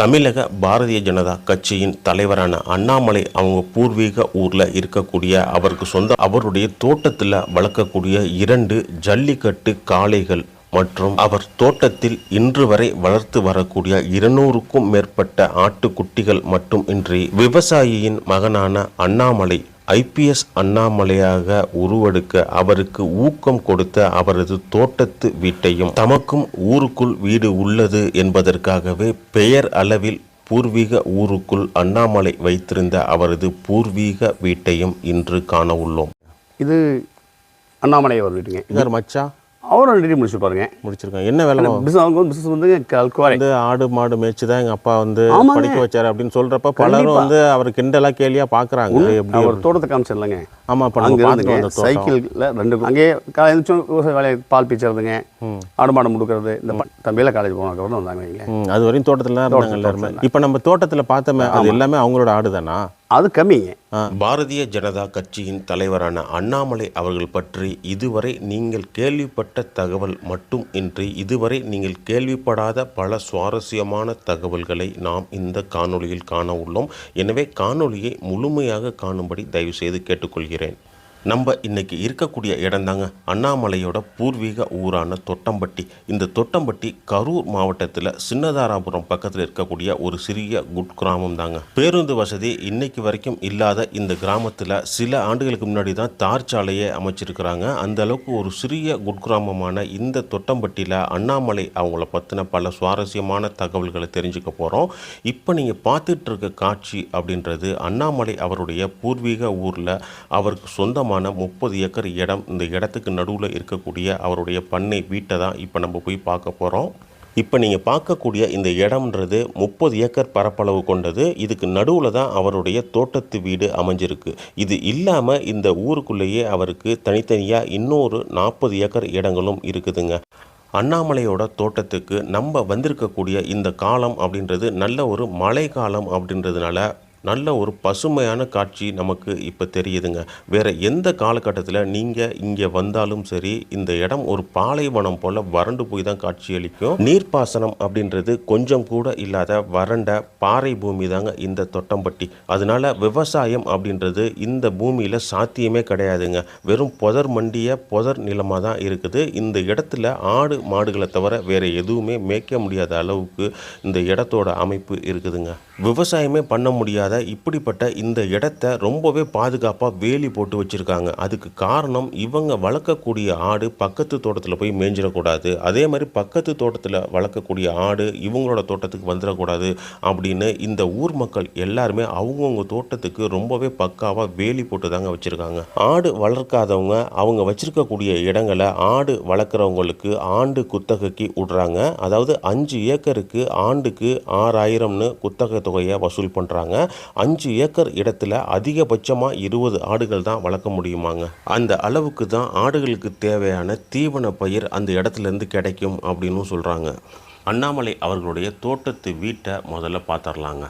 தமிழக பாரதிய ஜனதா கட்சியின் தலைவரான அண்ணாமலை அவங்க பூர்வீக ஊரில் இருக்கக்கூடிய அவருக்கு சொந்த அவருடைய தோட்டத்தில் வளர்க்கக்கூடிய இரண்டு ஜல்லிக்கட்டு காளைகள் மற்றும் அவர் தோட்டத்தில் இன்று வரை வளர்த்து வரக்கூடிய இருநூறுக்கும் மேற்பட்ட ஆட்டுக்குட்டிகள் மட்டும் இன்றி விவசாயியின் மகனான அண்ணாமலை ஐபிஎஸ் அண்ணாமலையாக உருவெடுக்க அவருக்கு ஊக்கம் கொடுத்த அவரது தோட்டத்து வீட்டையும் தமக்கும் ஊருக்குள் வீடு உள்ளது என்பதற்காகவே பெயர் அளவில் பூர்வீக ஊருக்குள் அண்ணாமலை வைத்திருந்த அவரது பூர்வீக வீட்டையும் இன்று காண உள்ளோம். இது அண்ணாமலை அவர் வீட்டுங்க. இதார் மச்சா அவரும் டிகிரி முடிச்சு பாருங்க. முடிச்சிருக்காங்க என்ன வேலை? பிசினஸ் அவங்க வந்து பிசினஸ் வந்து கல்குவாரை. வந்து ஆடு மாடு மேய்ச்சி தான் எங்க அப்பா வந்து. படிக்க வச்சாரு அப்படின்னு சொல்றப்ப பலரும். வந்து அவர் கிண்டலா கேலியா பாக்குறாங்க. எப்படி அவர் தோட்டத்தை காமிச்சிடலங்க ஆமா இப்ப அங்கே நம்ம பார்த்துட்டு இருந்துங்க. வந்த தோட்டம். சைக்கிளில் ரெண்டு அங்கேயே காலை எழுந்திரிச்சோம் விவசாய வேலையை பால் பீச்சறதுங்க ஆடு மாடு முடுக்கிறது. இந்த தம்பியில் காலேஜ் தான் வந்தாங்க அது வரையும் தோட்டத்துல தான் இருந்தாங்க எல்லாருமே. இப்ப நம்ம தோட்டத்துல பார்த்தோமே அது எல்லாமே அவங்களோட ஆடுதானா? அது கம்மிங்க. பாரதிய ஜனதா கட்சியின் தலைவரான அண்ணாமலை அவர்கள் பற்றி இதுவரை நீங்கள் கேள்விப்பட்ட தகவல் மட்டும் இன்றி இதுவரை நீங்கள் கேள்விப்படாத பல சுவாரஸ்யமான தகவல்களை நாம் இந்த காணொளியில் காண உள்ளோம். எனவே காணொளியை முழுமையாக காணும்படி தயவு செய்து கேட்டுக்கொள்கிறேன். நம்ம இன்னைக்கு இருக்கக்கூடிய இடம்தாங்க. அண்ணாமலையோட பூர்வீக ஊரான தொட்டம்பட்டி. இந்த தொட்டம்பட்டி கரூர் மாவட்டத்தில் சின்னதாராபுரம் பக்கத்தில் இருக்கக்கூடிய ஒரு சிறிய குட்கிராமம் தாங்க பேருந்து வசதி இன்னைக்கு வரைக்கும் இல்லாத இந்த கிராமத்தில் சில ஆண்டுகளுக்கு முன்னாடி தான் தார் சாலையை அமைச்சிருக்கிறாங்க. அந்த அளவுக்கு ஒரு சிறிய குட்கிராமமான இந்த தொட்டம்பட்டியில் அண்ணாமலை அவங்கள பற்றின பல சுவாரஸ்யமான தகவல்களை தெரிஞ்சுக்க போகிறோம் இப்போ நீங்கள் பார்த்துட்டு இருக்க காட்சி அப்படின்றது அண்ணாமலை அவருடைய பூர்வீக ஊரில் அவருக்கு சொந்தமான முப்பது ஏக்கர் இடம் இந்த இடத்துக்கு நடுவில் இருக்கக்கூடிய அவருடைய பண்ணை வீட்டை தான் இப்போ நம்ம போய் பார்க்க போகிறோம் இப்போ நீங்கள் பார்க்கக்கூடிய இந்த இடம்ன்றது முப்பது ஏக்கர் பரப்பளவு கொண்டது. இதுக்கு நடுவில் தான் அவருடைய தோட்டத்து வீடு அமைஞ்சிருக்கு. இது இல்லாமல் இந்த ஊருக்குள்ளேயே அவருக்கு தனித்தனியாக இன்னொரு நாற்பது ஏக்கர் இடங்களும் இருக்குதுங்க. அண்ணாமலையோட தோட்டத்துக்கு நம்ம வந்திருக்கக்கூடிய இந்த காலம் அப்படின்றது நல்ல ஒரு மழை காலம் அப்படின்றதுனால நல்ல ஒரு பசுமையான காட்சி நமக்கு இப்போ தெரியுதுங்க. வேறு எந்த காலகட்டத்தில் நீங்கள் இங்கே வந்தாலும் சரி இந்த இடம் ஒரு பாலைவனம் போல் வறண்டு போய் தான் காட்சியளிக்கும். நீர்ப்பாசனம் அப்படின்றது கொஞ்சம் கூட இல்லாத வறண்ட பாறை பூமி தாங்க இந்த தொட்டம்பட்டி. அதனால விவசாயம் அப்படின்றது இந்த பூமியில் சாத்தியமே கிடையாதுங்க. வெறும் புதர் மண்டிய புதர் நிலமாக தான் இருக்குது. இந்த இடத்துல ஆடு மாடுகளை தவிர வேறு எதுவுமே மேய்க்க முடியாத அளவுக்கு இந்த இடத்தோட அமைப்பு இருக்குதுங்க. விவசாயமே பண்ண முடியாத இப்படிப்பட்ட இந்த இடத்த ரொம்பவே பாதுகாப்பாக வேலி போட்டு வச்சுருக்காங்க. அதுக்கு காரணம் இவங்க வளர்க்கக்கூடிய ஆடு பக்கத்து தோட்டத்தில் போய் மேய்ஞ்சிடக்கூடாது அதே மாதிரி பக்கத்து தோட்டத்தில் வளர்க்கக்கூடிய ஆடு இவங்களோட தோட்டத்துக்கு வந்துடக்கூடாது அப்படின்னு இந்த ஊர் மக்கள் எல்லாருமே அவங்கவுங்க தோட்டத்துக்கு ரொம்பவே பக்காவாக வேலி போட்டு தாங்க வச்சுருக்காங்க. ஆடு வளர்க்காதவங்க அவங்க வச்சுருக்கக்கூடிய இடங்களை ஆடு வளர்க்குறவங்களுக்கு ஆண்டு குத்தகைக்கு விடுறாங்க. அதாவது அஞ்சு ஏக்கருக்கு ஆண்டுக்கு ஆறாயிரம்னு குத்தகை தொகையை வசூல் பண்ணுறாங்க அஞ்சு ஏக்கர் இடத்துல அதிகபட்சமாக இருபது ஆடுகள் தான் வளர்க்க முடியுமாங்க. அந்த அளவுக்கு தான் ஆடுகளுக்கு தேவையான தீவன பயிர் அந்த இடத்துலேருந்து கிடைக்கும் அப்படின்னு சொல்கிறாங்க அண்ணாமலை அவர்களுடைய தோட்டத்து வீட்டை முதல்ல பார்த்துடலாங்க.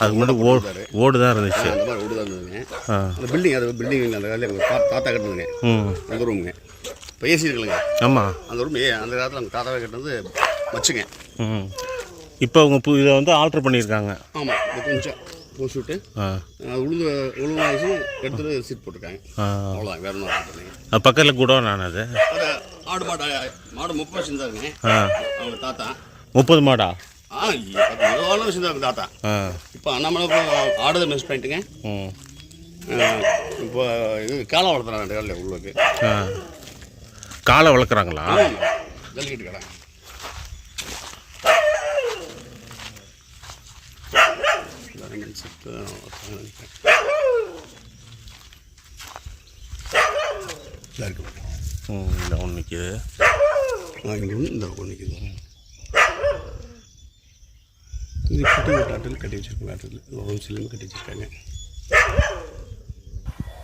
அதுக்கு முன்னாடி ஓடு ஓடு தான் இருந்துச்சு. அந்த மாதிரி வீடு தான் இருந்ததுங்க. அந்த பில்டிங் அது பில்டிங் அந்த காலத்தில் எங்கள் தாத்தா கட்டினதுங்க. அந்த ரூமுங்க இப்போ ஏசி இருக்குல்லங்க. ஆமாம் அந்த ரூம் ஏ அந்த காலத்தில் அந்த தாத்தாவே கட்டினது வச்சுங்க. ம் இப்போ அவங்க இதை வந்து ஆல்ட்ரு பண்ணியிருக்காங்க. ஆமாம் இது கொஞ்சம் பூசி விட்டு ஆ. அது உளுந்து வாங்கி எடுத்துட்டு சீட் போட்டிருக்காங்க. ஆ. அவ்வளோதான் வேற ஒன்றும் பக்கத்தில் கூட நான் அது. ஆடு மாடு மாடு முப்பது வச்சுருந்தாருங்க ஆ. அவங்க தாத்தா. முப்பது மாடா? ஆ இருபது வச்சுருந்தாங்க தாத்தா. ஆ. இப்போ அண்ணாமலை ஆடுதை மிஸ் பண்ணிட்டுங்க. இப்போ இது காலம் வளர்த்துறாங்க ரெண்டு காலில் உள்ளுக்கு. ஆ. காலை வளர்க்குறாங்களா? ஜல்லிக்கட்டு கடை. இருக்கு ம் இந்த ஒன்று நிற்கிது இந்த ஒன்று நிற்குது இது கட்டி ஆட்டில் கட்டி வச்சிருக்காங்க ஆட்டில் ஒரு சிலிருந்து கட்டி வச்சிருக்காங்க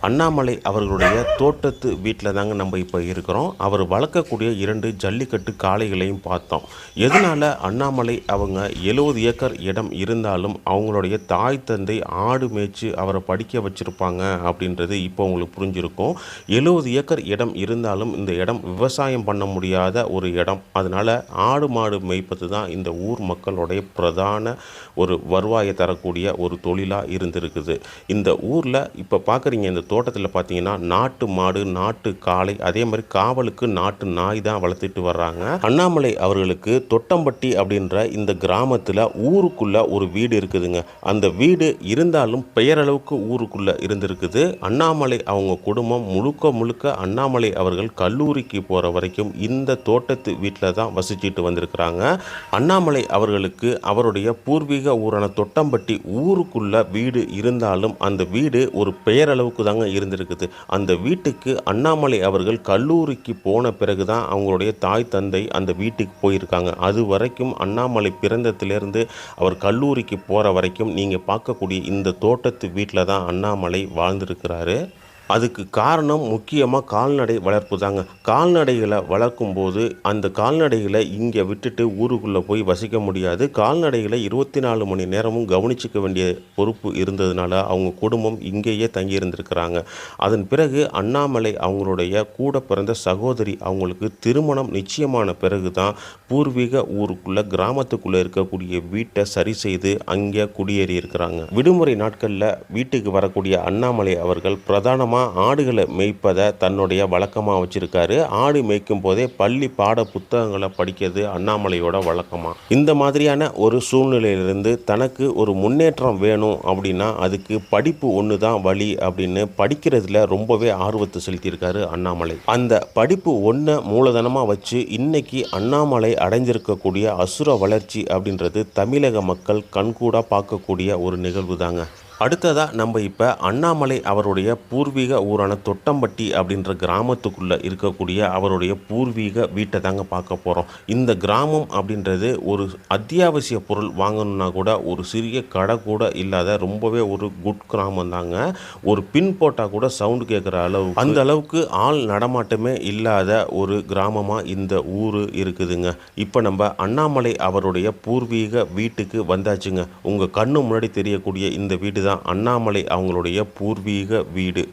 அண்ணாமலை அவர்களுடைய தோட்டத்து வீட்டில் தாங்க நம்ம இப்போ இருக்கிறோம். அவர் வளர்க்கக்கூடிய இரண்டு ஜல்லிக்கட்டு காளைகளையும் பார்த்தோம். எதனால் அண்ணாமலை அவங்க எழுபது ஏக்கர் இடம் இருந்தாலும் அவங்களுடைய தாய் தந்தை ஆடு மேய்ச்சி அவரை படிக்க வச்சுருப்பாங்க அப்படின்றது இப்போ உங்களுக்கு புரிஞ்சிருக்கும். எழுபது ஏக்கர் இடம் இருந்தாலும் இந்த இடம் விவசாயம் பண்ண முடியாத ஒரு இடம். அதனால் ஆடு மாடு மேய்ப்பது தான் இந்த ஊர் மக்களுடைய பிரதான ஒரு வருவாயை தரக்கூடிய ஒரு தொழிலாக இருந்திருக்குது. இந்த ஊரில் இப்போ பார்க்குறீங்க இந்த தோட்டத்தில் பார்த்தீங்கன்னா நாட்டு மாடு நாட்டு காளை அதே மாதிரி காவலுக்கு நாட்டு நாய் தான் வளர்த்துட்டு வர்றாங்க. அண்ணாமலை அவர்களுக்கு தொட்டம்பட்டி அப்படின்ற இந்த கிராமத்தில் ஊருக்குள்ள ஒரு வீடு இருக்குதுங்க. அந்த வீடு இருந்தாலும் பெயரளவுக்கு ஊருக்குள்ள இருந்திருக்குது. அண்ணாமலை அவங்க குடும்பம் முழுக்க முழுக்க அண்ணாமலை அவர்கள் கல்லூரிக்கு போகிற வரைக்கும் இந்த தோட்டத்து வீட்டில் தான் வசிச்சுட்டு வந்திருக்கிறாங்க. அண்ணாமலை அவர்களுக்கு அவருடைய பூர்வீக ஊரான தொட்டம்பட்டி ஊருக்குள்ள வீடு இருந்தாலும் அந்த வீடு ஒரு பெயரளவுக்கு தாங்க இருந்திருக்குது. அந்த வீட்டுக்கு அண்ணாமலை அவர்கள் கல்லூரிக்கு போன பிறகு தான் அவங்களுடைய தாய் தந்தை அந்த வீட்டுக்கு போயிருக்காங்க. அது வரைக்கும் அண்ணாமலை பிறந்ததுலேருந்து அவர் கல்லூரிக்கு போகிற வரைக்கும் நீங்கள் பார்க்கக்கூடிய இந்த தோட்டத்து வீட்டில் தான் அண்ணாமலை வாழ்ந்திருக்கிறாரு. அதுக்கு காரணம் முக்கியமாக கால்நடை வளர்ப்பு தாங்க. கால்நடைகளை வளர்க்கும் போது அந்த கால்நடைகளை இங்கே விட்டுட்டு ஊருக்குள்ளே போய் வசிக்க முடியாது. கால்நடைகளை இருபத்தி நாலு மணி நேரமும் கவனிச்சிக்க வேண்டிய பொறுப்பு இருந்ததுனால அவங்க குடும்பம் இங்கேயே தங்கியிருந்திருக்கிறாங்க. அதன் பிறகு அண்ணாமலை அவங்களுடைய கூட பிறந்த சகோதரி அவங்களுக்கு திருமணம் நிச்சயமான பிறகு தான் பூர்வீக ஊருக்குள்ளே கிராமத்துக்குள்ளே இருக்கக்கூடிய வீட்டை சரி செய்து அங்கே குடியேறி இருக்கிறாங்க விடுமுறை நாட்களில் வீட்டுக்கு வரக்கூடிய அண்ணாமலை அவர்கள் பிரதானமாக ஆடுகளை மேய்ப்பதை தன்னுடைய வழக்கமாக வச்சுருக்காரு. ஆடு மேய்க்கும் போதே பள்ளி பாட புத்தகங்களை படிக்கிறது அண்ணாமலையோட வழக்கமாக இந்த மாதிரியான ஒரு சூழ்நிலையிலிருந்து தனக்கு ஒரு முன்னேற்றம் வேணும் அப்படின்னா அதுக்கு படிப்பு ஒன்று தான் வழி அப்படின்னு படிக்கிறதுல ரொம்பவே ஆர்வத்தை செலுத்தியிருக்காரு அண்ணாமலை. அந்த படிப்பு ஒன்றை மூலதனமாக வச்சு இன்னைக்கு அண்ணாமலை அடைஞ்சிருக்கக்கூடிய அசுர வளர்ச்சி அப்படின்றது தமிழக மக்கள் கண்கூடாக பார்க்கக்கூடிய ஒரு நிகழ்வு தாங்க அடுத்ததாக நம்ம இப்போ அண்ணாமலை அவருடைய பூர்வீக ஊரான தொட்டம்பட்டி அப்படின்ற கிராமத்துக்குள்ளே இருக்கக்கூடிய அவருடைய பூர்வீக வீட்டை தாங்க பார்க்க போகிறோம் இந்த கிராமம் அப்படின்றது ஒரு அத்தியாவசிய பொருள் வாங்கணும்னா கூட ஒரு சிறிய கடை கூட இல்லாத ரொம்பவே ஒரு குட் கிராமம் தாங்க. ஒரு பின் போட்டால் கூட சவுண்டு கேட்குற அளவு அந்த அளவுக்கு ஆள் நடமாட்டமே இல்லாத ஒரு கிராமமாக இந்த ஊர் இருக்குதுங்க. இப்போ நம்ம அண்ணாமலை அவருடைய பூர்வீக வீட்டுக்கு வந்தாச்சுங்க. உங்கள் கண்ணு முன்னாடி தெரியக்கூடிய இந்த வீடு தான் அண்ணாமலை அவங்களுடைய பூர்வீக வீடு.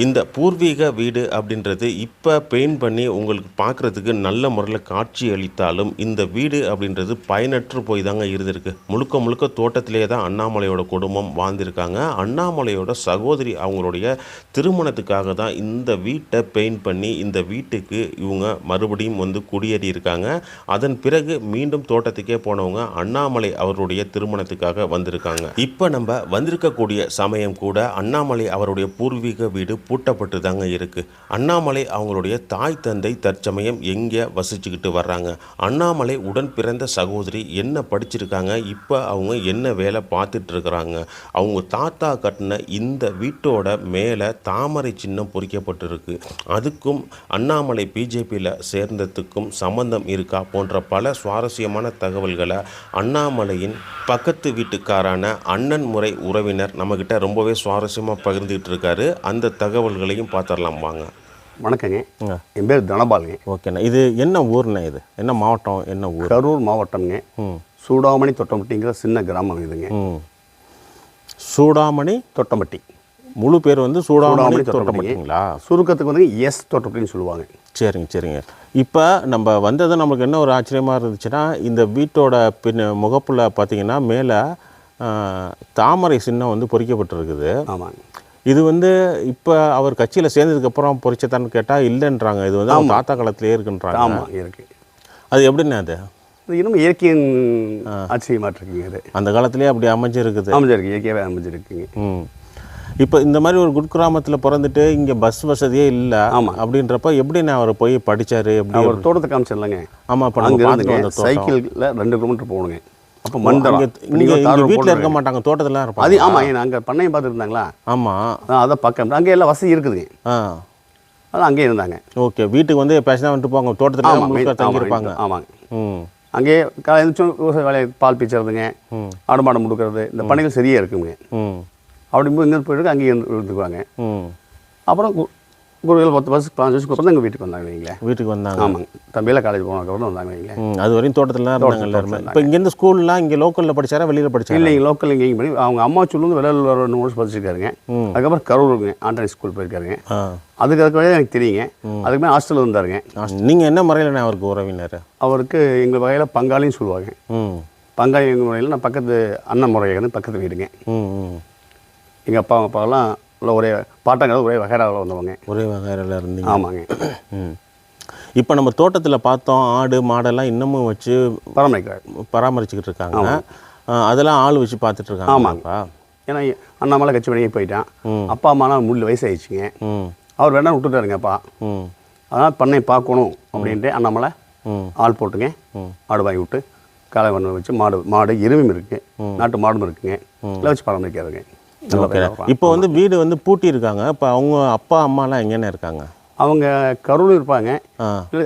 இந்த பூர்வீக வீடு அப்படின்றது இப்போ பெயிண்ட் பண்ணி உங்களுக்கு பார்க்குறதுக்கு நல்ல முறையில் காட்சி அளித்தாலும் இந்த வீடு அப்படின்றது பயனற்று போய் தாங்க இருந்திருக்கு. முழுக்க முழுக்க தோட்டத்திலே தான் அண்ணாமலையோட குடும்பம் வாழ்ந்திருக்காங்க. அண்ணாமலையோட சகோதரி அவங்களுடைய திருமணத்துக்காக தான் இந்த வீட்டை பெயிண்ட் பண்ணி இந்த வீட்டுக்கு இவங்க மறுபடியும் வந்து குடியேறி இருக்காங்க அதன் பிறகு மீண்டும் தோட்டத்துக்கே போனவங்க அண்ணாமலை அவருடைய திருமணத்துக்காக வந்திருக்காங்க. இப்போ நம்ம வந்திருக்கக்கூடிய சமயம் கூட அண்ணாமலை அவருடைய பூர்வீக வீடு பூட்டப்பட்டு தாங்க இருக்குது அண்ணாமலை அவங்களுடைய தாய் தந்தை தற்சமயம் எங்கே வசிச்சுக்கிட்டு வர்றாங்க? அண்ணாமலை உடன் பிறந்த சகோதரி என்ன படிச்சிருக்காங்க? இப்போ அவங்க என்ன வேலை பார்த்துட்டு இருக்கிறாங்க அவங்க தாத்தா கட்டின இந்த வீட்டோட மேலே தாமரை சின்னம் பொறிக்கப்பட்டிருக்கு. அதுக்கும் அண்ணாமலை பிஜேபியில் சேர்ந்ததுக்கும் சம்பந்தம் இருக்கா? போன்ற பல சுவாரஸ்யமான தகவல்களை அண்ணாமலையின் பக்கத்து வீட்டுக்காரான அண்ணன் முறை உறவினர் நம்மக்கிட்ட ரொம்பவே சுவாரஸ்யமாக பகிர்ந்துகிட்டு இருக்காரு அந்த தகவல்களையும் பார்த்துடலாம் வாங்க. வணக்கங்க. என் பேர் தனபாலுங்க. ஓகேண்ணா இது என்ன ஊர்ண்ணா இது? என்ன மாவட்டம் என்ன ஊர்? கரூர் மாவட்டம்ங்க. ம். சூடாமணி தொட்டம்பட்டிங்கிற சின்ன கிராமம் இதுங்க. சூடாமணி? தொட்டம்பட்டி. முழு பேர் வந்து சூடாமணி தோட்டப்பட்டிங்களா சுருக்கத்துக்கு வந்து எஸ் தொட்டப்பட்டின்னு சொல்லுவாங்க. சரிங்க சரிங்க. இப்போ நம்ம வந்தது நமக்கு என்ன ஒரு ஆச்சரியமாக இருந்துச்சுன்னா இந்த வீட்டோட பின் முகப்பில் பார்த்தீங்கன்னா மேலே தாமரை சின்னம் வந்து பொறிக்கப்பட்டிருக்குது. ஆமாங்க. இது வந்து இப்போ அவர் கட்சியில் சேர்ந்ததுக்கப்புறம் பொறிச்சதான்னு கேட்டால் இல்லைன்றாங்க. இது வந்து அவங்க தாத்தா காலத்திலே இருக்குன்றாங்க. ஆமாம் இருக்கு. அது எப்படிண்ணே அது? இன்னும் இயற்கையின் ஆச்சரியமாட்டு இருக்குங்க இது. அந்த காலத்திலே அப்படி அமைஞ்சிருக்குது. அமைஞ்சிருக்கு இயற்கையாகவே அமைஞ்சிருக்குங்க. ம். இப்போ இந்த மாதிரி ஒரு குட் கிராமத்தில் பிறந்துட்டு இங்கே பஸ் வசதியே இல்லை ஆமா. அப்படின்றப்ப எப்படிண்ணே அவர் போய் படிச்சாரு? எப்படி நான் ஒரு தோட்டத்தை காமிச்சிடலாங்க ஆமாம் இப்போ தோட்டம். சைக்கிளில் ரெண்டு கிலோமீட்டர் போகணுங்க. அப்போ மண்டலம் இங்கே இங்கே வீட்டில் இருக்க மாட்டாங்க தோட்டத்தில் அது இருப்பாங்க ஆமாம் அங்கே பண்ணையம் பார்த்துருந்தாங்களா? ஆமாம் அதான் பக்கம். அங்கே எல்லாம் வசதி இருக்குதுங்க ஆ. அதான் அங்கேயே இருந்தாங்க. ஓகே வீட்டுக்கு வந்து பேசினா வந்துட்டு போங்க தோட்டத்தில் தங்கியிருப்பாங்க. ஆமாங்க. ம். அங்கேயே காலை எழுந்திரிச்சும் விவசாய வேலையை பால் பீச்சுறதுங்க ஆடு மாடு முடுக்கிறது இந்த பணிகள் சரியாக இருக்குங்க. ம். அப்படிங்கும்போது இங்கே போயிட்டு அங்கேயே இருந்து இருந்துக்குவாங்க. ம். அப்புறம் குருவில் பத்து வருஷம் பாஞ்சு வருஷத்துக்கு அப்புறம் எங்கள் வீட்டுக்கு வந்தாங்க வைங்களேன் வீட்டுக்கு வந்தாங்க. ஆமாங்க. தம்பியெல்லாம் காலேஜ் போனதுக்கப்புறம் வந்தாங்க வைங்களேன் அது வரையும் தோட்டத்தில் இருந்தாங்க எல்லாருமே. இப்போ இங்கேருந்து ஸ்கூல்லாம் இங்கே லோக்கலில் படிச்சாரா வெளியில் படிச்சாரா? இல்லைங்க லோக்கல் இங்கேயும் பண்ணி அவங்க அம்மா சொல்லி வெளியில் ஒரு ரெண்டு வருஷம் படிச்சிருக்காருங்க. அதுக்கப்புறம் கரூருங்க ஆண்டனி ஸ்கூல் போயிருக்காருங்க. அதுக்கு அதுக்கு வரையும் எனக்கு தெரியுங்க. அதுக்கு மேலே ஹாஸ்டலில் இருந்தாருங்க நீங்கள் என்ன முறையில் அவருக்கு உறவினர்? அவருக்கு எங்கள் வகையில் பங்காளின்னு சொல்லுவாங்க. பங்காளி எங்கள் முறையில் நான் பக்கத்து அண்ணன் முறையை வந்து பக்கத்து வீடுங்க. எங்கள் அப்பா அப்பாவெல்லாம் உள்ள ஒரே பாட்டங்கிறது ஒரே வகைராவில் வந்தவங்க. ஒரே வகையில் இருந்தீங்க. ஆமாங்க. ம். இப்போ நம்ம தோட்டத்தில் பார்த்தோம் ஆடு மாடெல்லாம் இன்னமும் வச்சு பராமரிக்கிறார் பராமரிச்சுக்கிட்டு இருக்காங்க. அதெல்லாம் ஆள் வச்சு பார்த்துட்டு இருக்காங்கப்பா ஏன்னா அண்ணாமலை கட்சி பண்ணி போயிட்டான். அப்பா அம்மானா முள்ளு வயசாகிடுச்சுங்க ம். அவர் வேணா விட்டுட்டாருங்க அப்பா ம். அதனால் பண்ணை பார்க்கணும் அப்படின்ட்டு அண்ணாமலை ஆள் போட்டுங்க. ஆடு வாங்கி விட்டு காலை பண்ண வச்சு மாடு மாடு எருமையும் இருக்குது நாட்டு மாடும் இருக்குங்க. எல்லாம் வச்சு பராமரிக்காதுங்க ஓகே. இப்போ வந்து வீடு வந்து பூட்டி இருக்காங்க இப்போ அவங்க அப்பா அம்மாலாம் எங்கேன்னு இருக்காங்க? அவங்க கரூர் இருப்பாங்க.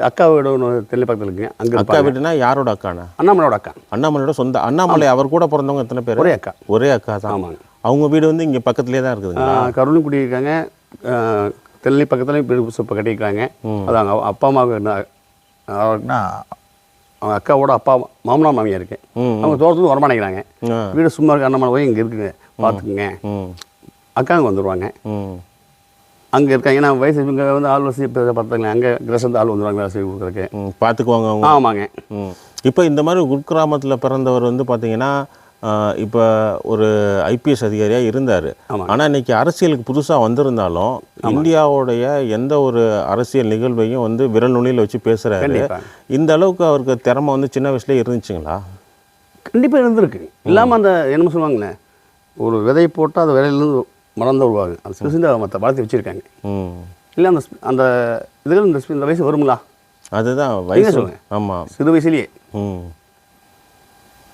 அக்கா வீடு ஒன்று தெல்லை பக்கத்தில் இருக்குங்க அங்கே அக்கா வீடுனா யாரோட அக்காண்ணா? அண்ணாமலையோட அக்கா. அண்ணாமலையோட சொந்த அண்ணாமலை அவர் கூட பிறந்தவங்க எத்தனை பேர்? ஒரே அக்கா. ஒரே அக்கா தான். ஆமாங்க. அவங்க வீடு வந்து இங்கே பக்கத்துலேயே தான் இருக்குதுங்க கருணை குடியிருக்காங்க தெல்லை பக்கத்துலேயும் வீடு இப்போ கட்டியிருக்காங்க. அது அவங்க அப்பா அம்மாவுக்கு என்ன அவங்க அக்காவோட அப்பா மாமனார் மாமியார் இருக்கு. ம் அவங்க தோட்டத்துக்கு வரமாட்டேங்கிறாங்க. வீடு சும்மா இருக்க அண்ணாமலை போய் இங்கே இருக்குங்க. பார்த்துக்குங்க அக்காங்க வந்துடுவாங்க அங்கே இருக்காங்க. ஏன்னா வயசு இவங்க வந்து ஆள் வசதி இப்போ பார்த்தாங்களே அங்கே கிரசந்து ஆள் வந்துடுவாங்க வேலை செய்ய கொடுக்குறதுக்கு. ம் பார்த்துக்குவாங்க ஆமாங்க. இப்போ இந்த மாதிரி குக்கிராமத்தில் பிறந்தவர் வந்து பார்த்தீங்கன்னா இப்போ ஒரு ஐபிஎஸ் அதிகாரியாக இருந்தார். ஆனால் இன்னைக்கு அரசியலுக்கு புதுசாக வந்திருந்தாலும் இந்தியாவுடைய எந்த ஒரு அரசியல் நிகழ்வையும் வந்து விரல் நுனியில் வச்சு பேசுகிறாரு இந்த அளவுக்கு அவருக்கு திறமை வந்து சின்ன வயசுலேயே இருந்துச்சுங்களா? கண்டிப்பாக இருந்திருக்கு. இல்லாமல் அந்த என்ன சொல்லுவாங்களே ஒரு விதை போட்டால் அந்த விதையிலேருந்து மறந்து விடுவாங்க அந்த சிறுசிந்து மற்ற வளர்த்து வச்சுருக்காங்க. இல்லை அந்த அந்த இதுகள் இந்த வயசு வருங்களா? அதுதான் வயசு சொல்லுங்க. ஆமாம் சிறு வயசுலேயே.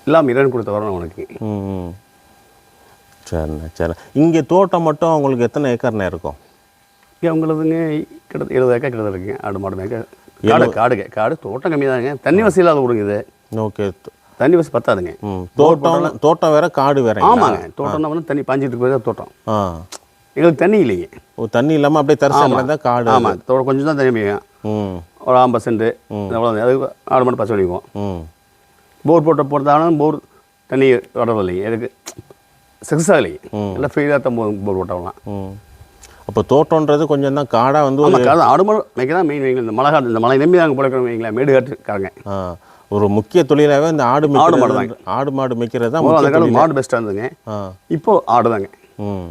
இல்லாமல் இறைவன் கொடுத்த வரணும் அவனுக்கு ம். சரிண்ணா சரி. இங்கே தோட்டம் மட்டும் அவங்களுக்கு எத்தனை ஏக்கர்ண்ணா இருக்கும்? இங்கே அவங்களதுங்க கிட்ட எழுபது ஏக்கா கிட்ட இருக்குங்க. ஆடு மாடு மேய்க்க. காடு காடுங்க. காடு தோட்டம் கம்மி தாங்க தண்ணி வசதி இல்லாத கொடுங்க இது. ஓகே. தண்ணி வசதி பத்தாதுங்க. தோட்டம் தோட்டம் வேற காடு வேற ஆமாங்க. தோட்டம்னா வந்து தண்ணி பாஞ்சிட்டு இருக்கிறது தோட்டம். எங்களுக்கு தண்ணி இல்லைங்க. ஓ தண்ணி இல்லாமல் அப்படியே தரிசனம் தான் காடு ஆமாம் தோட்டம் கொஞ்சம் தான் தண்ணி மேயும் ம். ஒரு ஐம்பது சென்ட். அது ஆடு மாடு பச்சை பண்ணிக்குவோம். போர் போட்ட போட்டாலும் போர் தண்ணி வரதில்லைங்க எனக்கு சக்ஸஸ் ஆகலைங்க எல்லாம் ஃபெயிலாக தான் போர் போட்டவங்களாம் அப்போ தோட்டம்ன்றது கொஞ்சம் தான் காடாக வந்து ஒரு ஆடு மாடு மேய்க்க மெயின் வைங்களேன் இந்த மழை காலத்து இந்த மழை நம்பி நாங்கள் பிழைக்கிறோம் வைங்களேன் மேடு காட்டுக்காரங்க ஆ, ஒரு முக்கிய தொழிலாகவே இந்த ஆடு ஆடு மாடு மேய்க்கிறது ஆடு மாடு மேய்க்கிறது தான் அந்த காலம் மாடு பெஸ்ட்டாக இருந்ததுங்க. ஆ. இப்போ ஆடு தாங்க ம்.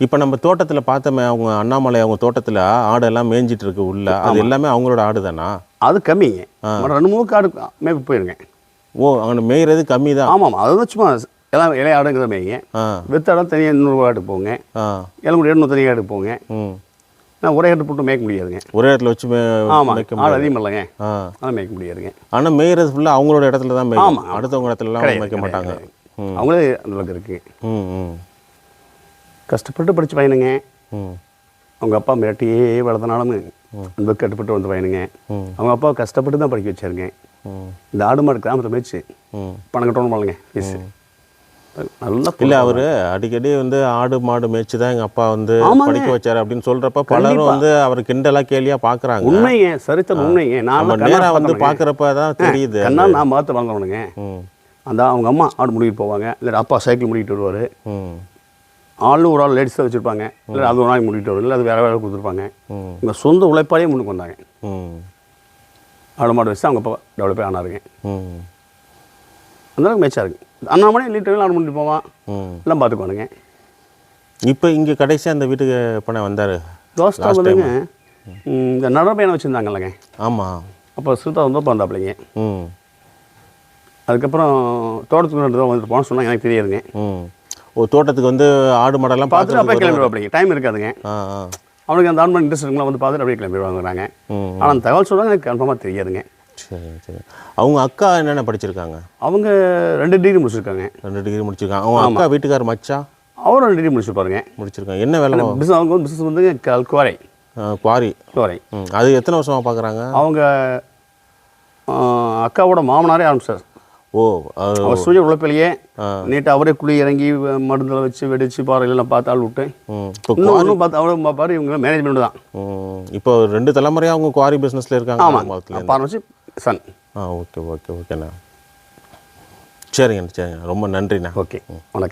இப்போ நம்ம தோட்டத்தில் பார்த்தோமே அவங்க அண்ணாமலை அவங்க தோட்டத்தில் ஆடெல்லாம் மேய்ஞ்சிட்டு இருக்கு உள்ள. அது எல்லாமே அவங்களோட ஆடு தானா அது கம்மிங்க. ரெண்டு மூணு காடு மேய்ப்பு போயிருங்க. ஓ அங்கே மேய்கிறது கம்மி தான் ஆமாம் அது வந்து சும்மா எல்லாம் இலைய ஆடுங்கிறத மேய்ங்க. ஆ. வித்தாடம் தனியாக போங்க. ஆ. இளமுடி எண்ணூறு தனியாக போங்க. நான் ஒரே ஆட்டு போட்டு மேய்க்க முடியாதுங்க. ஒரே இடத்துல வச்சு ஆமாம் ஆடு அதிகம் இல்லைங்க. அதெல்லாம் மேய்க்க முடியாதுங்க. ஆனால் மேய்கிறது ஃபுல்லாக அவங்களோட இடத்துல தான் மேய்க்கும் ஆமா. அடுத்தவங்க இடத்துலலாம் மேய்க்க மாட்டாங்க. அவங்களே அந்த அளவுக்கு இருக்குங்க ம் ம். கஷ்டப்பட்டு படித்த பையனுங்க. அவங்க அப்பா மிரட்டியே வளர்த்தனாலும் அன்பு கட்டுப்பட்டு வந்த பையனுங்க. அவங்க அப்பா கஷ்டப்பட்டு தான் படிக்க வச்சாருங்க. இந்த ஆடு மாடு கிராமத்தில் மேய்ச்சி பணம் கட்டணும் பாருங்க ஃபீஸ் நல்லா இல்லை அவர் அடிக்கடி வந்து ஆடு மாடு மேய்ச்சி தான் எங்கள் அப்பா வந்து. படிக்க வச்சாரு அப்படின்னு சொல்கிறப்ப பலரும் வந்து அவர் கிண்டலாக கேலியாக பார்க்குறாங்க உண்மைங்க சரித்திரம் உண்மைங்க. நான் நேராக வந்து பார்க்குறப்ப தான் தெரியுது கண்ணா நான் பார்த்து வளர்ந்தவனுங்க அந்த அவங்க அம்மா ஆடு முடிக்கிட்டு போவாங்க இல்லை அப்பா சைக்கிள் முடிக்கிட்டு வருவார். ம். ஆளும் ஒரு ஆள் லேடிஸ் தான் வச்சுருப்பாங்க இல்லை அது ஒரு நாளைக்கு முடிக்கிட்டு வரும் இல்லை அது வேறு வேலை கொடுத்துருப்பாங்க. ம். இவங்க சொந்த உழைப்பாலே முன்னுக்கு வந்தாங்க. ஆடு மாடு வச்சு அவங்க அப்பா டெவலப்பே ஆனாருங்க. ம். அந்த அளவுக்கு மேய்ச்சாருங்க அண்ணாமலை லிட்டரில் ஆடு முடிட்டு போவான். எல்லாம் பார்த்துக்குவானுங்க இப்போ இங்கே கடைசியாக அந்த வீட்டுக்கு பண்ண வந்தார். தோஸ்தா வந்துங்க இந்த நடப்பயணம் வச்சுருந்தாங்கல்லங்க. ஆமாம் அப்போ சுத்தா வந்தாப்பிள்ளைங்க ம். அதுக்கப்புறம் தோட்டத்துக்கு தடவை வந்துட்டு போன சொன்னாங்க எனக்கு தெரியாதுங்க. ஓ தோட்டத்துக்கு வந்து ஆடு மாடெல்லாம் பார்த்துட்டு அப்படியே கிளம்பிடுவாப்பிள்ளைங்க டைம் இருக்காதுங்க. அவனுக்கு அந்த ஆன்மன் இன்ட்ரெஸ்ட் இருக்குங்களா வந்து பார்த்துட்டு அப்படியே கிளம்பிடுவாங்கிறாங்க ஆனால் அந்த தகவல் சொல்கிறாங்க எனக்கு கன்ஃபார்மாக தெரியாதுங்க. சரி சரி. அவங்க அக்கா என்னென்ன படிச்சிருக்காங்க? அவங்க ரெண்டு டிகிரி முடிச்சிருக்காங்க. ரெண்டு டிகிரி முடிச்சிருக்காங்க. அவங்க அக்கா வீட்டுக்கார் மச்சா? அவரும் ரெண்டு டிகிரி முடிச்சிருப்பாருங்க. முடிச்சிருக்காங்க. என்ன வேலை? பிஸ்னஸ் அவங்க வந்து பிஸ்னஸ் வந்து குவாரை குவாரி குவாரை அது எத்தனை வருஷமாக பார்க்குறாங்க அவங்க அக்காவோட மாமனாரே ஆரம்பிச்சார். ஓ அவர் சுய உழைப்பிலேயே. நீட்டாக அவரே குழி இறங்கி மருந்தில் வச்சு வெடிச்சு பாறையெல்லாம் பார்த்து ஆள் விட்டு ம். இப்போ இன்னும் ஒன்றும் பார்த்து அவரும் பார்ப்பாரு இவங்க மேனேஜ்மெண்ட் தான். இப்போ ரெண்டு தலைமுறையாக அவங்க குவாரி பிஸ்னஸில் இருக்காங்க ஆமாம் ஆரம்பிச்சு சன் ஆ ஓகே ஓகே ஓகேண்ணா. சரிங்கண்ணா சரிங்க ரொம்ப நன்றிண்ணா. ஓகே. வணக்கம்.